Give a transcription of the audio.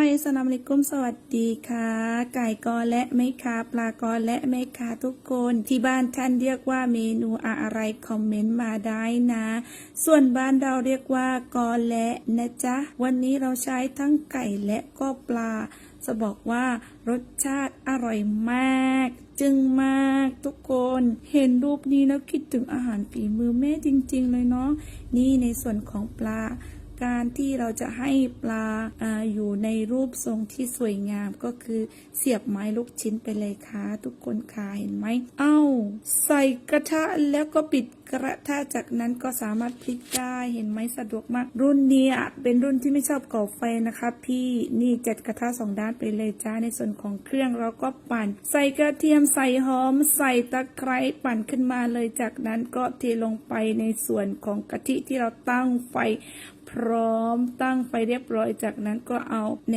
ไอสลามอะลัยกุมสวัสดีค่ะ ไก่กอและไม่คาปลากอและไม่คาทุกคน ที่บ้านท่านเรียกว่าเมนูอะไรคอมเมนต์มาได้นะ ส่วนบ้านเราเรียกว่ากอและนะจ๊ะ วันนี้เราใช้ทั้งไก่และก็ปลา จะบอกว่ารสชาติอร่อยมาก จึงมากทุกคน เห็นรูปนี้แล้วคิดถึงอาหารฝีมือแม่จริง ๆ เลยเนาะนี่ในส่วนของปลา การที่เราจะให้ปลาออยู่ในรูปทรงที่สวยงามก็คือเสียบไม้ลูกชิ้นไปเลยค่ะทุกคนค่ะเห็นไหมเอ้า ใส่กระทะแล้วก็ปิด กระทะจากนั้นก็สามารถพลิกได้เห็นไหมสะดวกมาก รุ่นนี้เป็นรุ่นที่ไม่ชอบก่อไฟนะคะพี่นี่จัดกระทะสองด้านไปเลยจ้าในส่วนของเครื่องเราก็ปั่น ใส่กระเทียมใส่หอม ใส่ตะไคร้ปั่นขึ้นมาเลยจากนั้นก็เทลงไปในส่วนของกะทิที่เราตั้งไฟ พร้อมตั้งไฟเรียบร้อยจากนั้นก็เอา